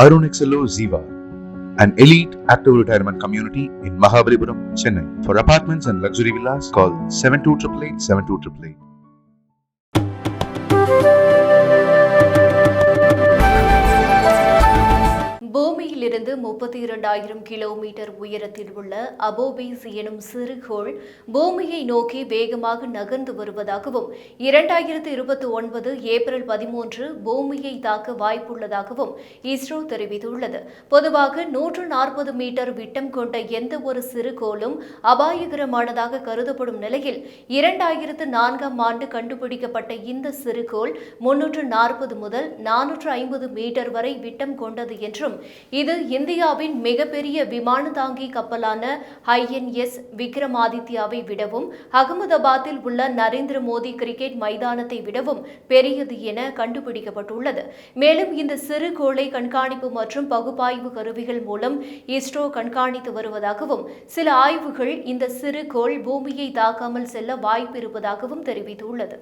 Arun XLO Ziva, an elite active retirement community in Mahabalipuram, Chennai. For apartments and luxury villas, call 7288 72888. பூமியிலிருந்து முப்பத்தி இரண்டாயிரம் kilometre உயரத்தில் உள்ள அபோபேஸ் எனும் சிறுகோள் பூமியை நோக்கி வேகமாக நகர்ந்து வருவதாகவும் இரண்டாயிரத்து இருபத்தி ஒன்பது ஏப்ரல் பதிமூன்று பூமியை தாக்க வாய்ப்புள்ளதாகவும் இஸ்ரோ தெரிவித்துள்ளது. பொதுவாக நூற்று நாற்பது மீட்டர் விட்டம் கொண்ட எந்த ஒரு சிறுகோளும் அபாயகரமானதாக கருதப்படும் நிலையில் இரண்டாயிரத்து நான்காம் ஆண்டு கண்டுபிடிக்கப்பட்ட இந்த சிறுகோள் முன்னூற்று நாற்பது முதல் நானூற்று ஐம்பது மீட்டர் வரை விட்டம் கொண்டது என்றும் இது இந்தியாவின் மிகப்பெரிய விமான தாங்கி கப்பலான ஐஎன்எஸ் விக்ரமாதித்யாவை விடவும் அகமதாபாத்தில் உள்ள நரேந்திர மோடி கிரிக்கெட் மைதானத்தை விடவும் பெரியது என கண்டுபிடிக்கப்பட்டுள்ளது. மேலும் இந்த சிறு கோளை கண்காணிப்பு மற்றும் பகுப்பாய்வு கருவிகள் மூலம் இஸ்ரோ கண்காணித்து வருவதாகவும் சில ஆய்வுகள் இந்த சிறு கோள் பூமியை தாக்காமல் செல்ல வாய்ப்பு இருப்பதாகவும் தெரிவித்துள்ளது.